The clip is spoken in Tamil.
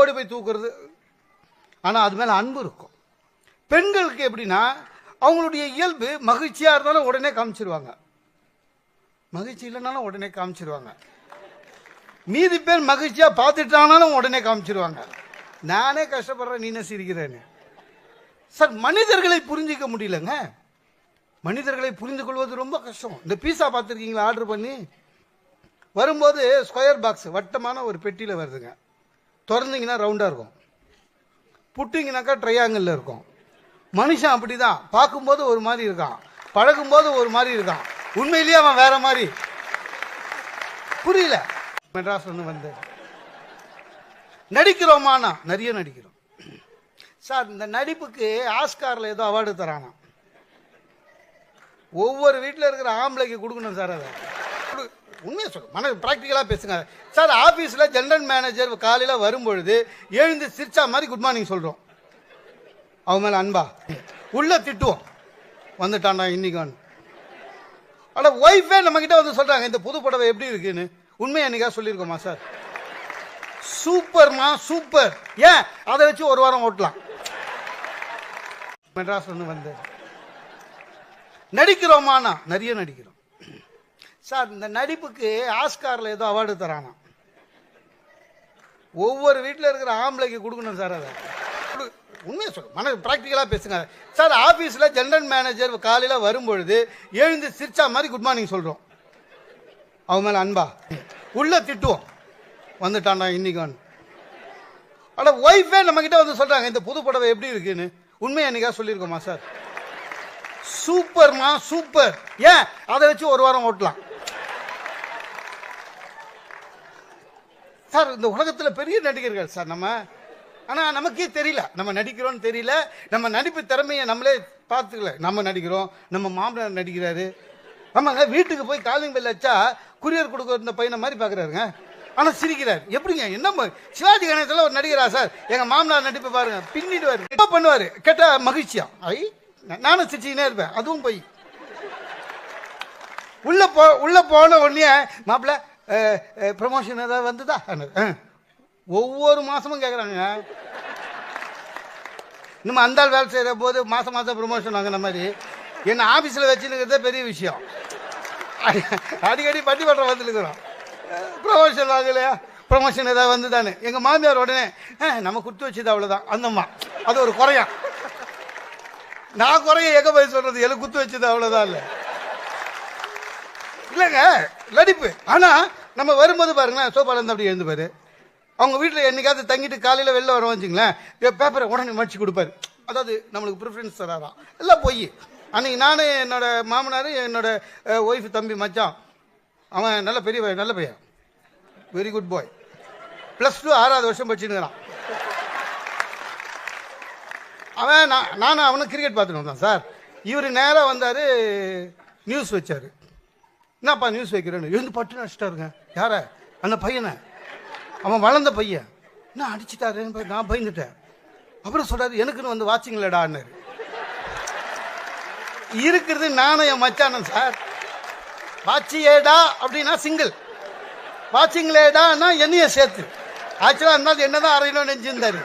ஓடி போய் தூக்குறது. ஆனால் அது மேலே அன்பு இருக்கும். பெண்களுக்கு எப்படின்னா அவங்களுடைய இயல்பு மகிழ்ச்சியாக இருந்தாலும் உடனே காமிச்சிருவாங்க. மகிழ்ச்சி இல்லைனாலும் உடனே காமிச்சிருவாங்க. மீதி பேர் மகிழ்ச்சியாக பார்த்துட்டானாலும் உடனே காமிச்சிருவாங்க. நானே கஷ்டப்படுறேன் நீ சிரிக்கிறேன்னு சார் மனிதர்களை புரிஞ்சிக்க முடியலங்க. மனிதர்களை புரிந்து கொள்வது ரொம்ப கஷ்டம். இந்த பீஸா பார்த்துருக்கீங்களா? ஆர்டர் பண்ணி. வரும்போது ஸ்கொயர் பாக்ஸ் வட்டமான ஒரு பெட்டியில் வருதுங்க. திறந்தீங்கன்னா ரவுண்டாக இருக்கும். புட்டிங்கனாக்கா ட்ரையாங்கிளில் இருக்கும். மனுஷன் அப்படி தான் பார்க்கும்போது ஒரு மாதிரி இருக்கான். பழகும்போது ஒரு மாதிரி இருக்கான். உண்மையிலேயே அவன் வேற மாதிரி. புரியல. மெட்ராஸ் வந்து வந்து நடிக்கிறோமானா? நிறைய நடிக்கிறோம். சார் இந்த நடிப்புக்கு ஆஸ்காரில் ஏதோ அவார்டு தரானா ஒவ்வொரு வீட்டில் இருக்கிற ஆம்பளைக்கு கொடுக்கணும் சார் அதை. உண்மையை சொல்லு மன ப்ராக்டிக்கலாக பேசுங்க. சார் ஆஃபீஸில் ஜென்ரல் மேனேஜர் காலையில் வரும்பொழுது எழுந்து சிரிச்சா மாதிரி குட் மார்னிங் சொல்கிறோம் அவன் மேலே அன்பா? உள்ள திட்டுவோம். வந்துட்டான்டா இன்னைக்கு அட ஒய்ஃபே நம்மக்கிட்ட வந்து சொல்கிறாங்க இந்த புது புடவை எப்படி இருக்குன்னு? உண்மையை என்னைக்கா சொல்லியிருக்கோமா சார்? சூப்பர்மா சூப்பர் ஏன்? அதை வச்சு ஒரு வாரம் ஓட்டலாம். மெட்ராஸ் வந்து வந்து நடிக்கிறோமானா நிறைய நடிக்கிறோம். சார் இந்த நடிப்புக்கு ஆஸ்காரில் ஏதோ அவார்டு தரானா ஒவ்வொரு வீட்டில் இருக்கிற ஆம்பளைக்கு கொடுக்கணும் சார் அதை. உண்மையை சொல்லு மன ப்ராக்டிக்கலாக பேசுங்க. சார் ஆஃபீஸில் ஜென்ரல் மேனேஜர் காலையில் வரும்பொழுது எழுந்து சிரிச்சா மாதிரி குட் மார்னிங் சொல்கிறோம் அவன் மேலே அன்பா? உள்ளே திட்டுவோம். வந்துட்டான்டா இன்னைக்கான்னு அட ஒய்ஃபே நம்மக்கிட்ட வந்து சொல்கிறாங்க இந்த புது புடவை எப்படி இருக்குன்னு? உண்மையை என்னைக்கா சொல்லியிருக்கோமா சார்? சூப்பர்மா சூப்பர். ஏன்? அதை வச்சு ஒரு வாரம் ஓட்டலாம். சார் இந்த உலகத்தில் பெரிய நடிகர்கள் சார் நம்ம. ஆனால் நமக்கே தெரியல. நம்ம நடிக்கிறோம்னு தெரியல. நம்ம நடிப்பு திறமையை நம்மளே பார்த்துக்கல. நம்ம நடிக்கிறோம். நம்ம மாமனார் நடிக்கிறாரு. ஆமாங்க வீட்டுக்கு போய் காலிங் பெல் வச்சா குரியர் கொடுக்க இந்த பையனை மாதிரி பார்க்குறாருங்க. ஆனால் சிரிக்கிறார். எப்படிங்க? என்ன சிவாஜி கணேசத்தில் ஒரு நடிகரா சார்? எங்கள் மாமனார் நடிப்பு பாருங்க. பின்னிடுவார். என்ன பண்ணுவார்? கேட்டால் மகிழ்ச்சியா? ஐ நானும் சிரிச்சுக்கினே இருப்பேன். அதுவும் போய். உள்ள போ உள்ள போன உடனே மாப்பிள்ள ப்ரமோஷன் ஏதாவது வந்துதா? ஒவ்வொரு மாதமும் கேட்குறாங்க நம்ம அந்தாள் வேலை செய்கிற போது மாதம் மாதம் ப்ரொமோஷன் வாங்கின மாதிரி. என்னை ஆஃபீஸில் வச்சுருக்கிறதே பெரிய விஷயம். அடிக்கடி பட்டி பட்டம் வந்துருக்குறோம். ப்ரொமோஷன் வாங்கலையா? ப்ரொமோஷன் ஏதாவது வந்துதானே? எங்கள் மாமியார் உடனே நம்ம கொடுத்து வச்சது அவ்வளோதான் அந்தம்மா அது ஒரு குறையா. நான் குறைய எங்கே போய் சொல்கிறது எனக்கு குத்து வச்சது அவ்வளோதான் இல்லை. இல்லைங்க நடிப்பு ஆனால் நம்ம வரும்போது பாருங்களேன் சோபால இருந்து அப்படி எழுந்து பாரு அவங்க வீட்டில் என்னைக்காவது தங்கிட்டு காலையில் வெளில வரோம் வச்சுங்களேன் பேப்பரை உடனே மடிச்சு கொடுப்பாரு. அதாவது நம்மளுக்கு ப்ரிஃபரன்ஸ் தராதான் எல்லாம் போய். அன்னைக்கு நானும் என்னோட மாமனார் என்னோட ஒய்ஃப் தம்பி மச்சான். அவன் நல்ல பெரிய பையன் நல்ல பையன். Very good boy plus two ஆறாவது வருஷம் படிச்சுன்னுக்கிறான் அவன் நான் நானும் அவனும் கிரிக்கெட் பார்த்துட்டு வந்தான் சார் இவர் நேராக வந்தார் நியூஸ் வச்சார். என்னப்பா நியூஸ் வைக்கிறேன்னு? எழுந்து பட்டு அடிச்சிட்டாருங்க யார? அந்த பையனை. அவன் வளர்ந்த பையன். என்ன அடிச்சிட்டாருன்னு நான் பயந்துட்டேன். அப்புறம் சொல்றாரு எனக்குன்னு வந்து வாட்சிங்களேடான்னாரு இருக்கிறது நானும் என் மச்சானன் சார். வாட்சியேடா அப்படின்னா சிங்கிள் வாட்சிங்களேடான்னா என்னைய சேர்த்து. ஆக்சுவலாக இருந்தாலும் என்னதான் அரையிலும் நெஞ்சிருந்தாரு